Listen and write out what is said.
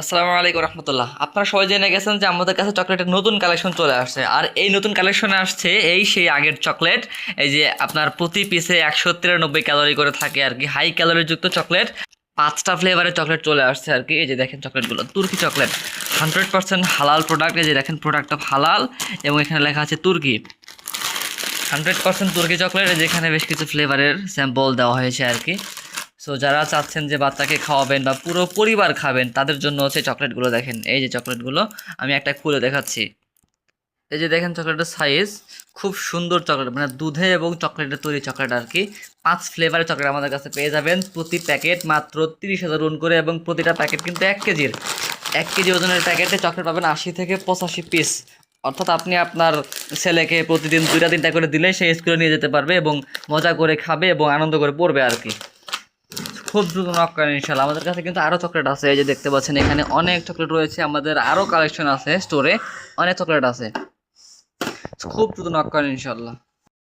আসসালামু আলাইকুম রহমতুল্লাহ। আপনারা সবাই জেনে গেছেন যে আমাদের কাছে চকলেটের নতুন কালেকশন চলে আসছে। আর এই নতুন কালেকশনে আসছে এই সেই আগের চকলেট এই যে আপনার প্রতি পিসে একশো তিরানব্বই ক্যালোরি করে থাকে আর কি। হাই ক্যালোরি যুক্ত চকলেট পাঁচটা ফ্লেভারের চকলেট চলে আসছে আর কি। এই যে দেখেন চকলেটগুলো তুর্কি চকলেট হান্ড্রেড পার্সেন্ট হালাল প্রোডাক্ট এই যে দেখেন প্রোডাক্টটা হালাল এবং এখানে লেখা আছে তুর্কি। হান্ড্রেড পার্সেন্ট তুর্কি চকলেট যেখানে বেশ কিছু ফ্লেভারের স্যাম্পল দেওয়া হয়েছে আর কি। সো যারা চাচ্ছেন যে বাচ্চাকে খাওয়াবেন বা পুরো পরিবার খাবেন, তাদের জন্য হচ্ছে চকলেটগুলো দেখেন। এই যে চকলেটগুলো, আমি একটা খুলে দেখাচ্ছি। এই যে দেখেন চকলেটের সাইজ খুব সুন্দর চকলেট মানে দুধে এবং চকলেটের তৈরি চকলেট আর কি। পাঁচ ফ্লেভারের চকলেট আমাদের কাছে পেয়ে যাবেন প্রতি প্যাকেট মাত্র তিরিশ হাজার রুন করে এবং প্রতিটা প্যাকেট কিন্তু এক কেজির। এক কেজি ওজনের প্যাকেটে চকলেট পাবেন আশি থেকে পঁচাশি পিস অর্থাৎ আপনি আপনার ছেলেকে প্রতিদিন দুইটা তিনটা করে দিলে সে স্কুলে নিয়ে যেতে পারবে এবং মজা করে খাবে এবং আনন্দ করে পড়বে আর কি। খুব দ্রুত নক করেন ইনশাল্লাহ আমাদের কাছে কিন্তু আরও চকলেট আছে, এই যে দেখতে পাচ্ছেন এখানে অনেক চকলেট রয়েছে, আমাদের আরও কালেকশন আছে স্টোরে অনেক চকলেট আছে। খুব দ্রুত নক করেন ইনশাল্লাহ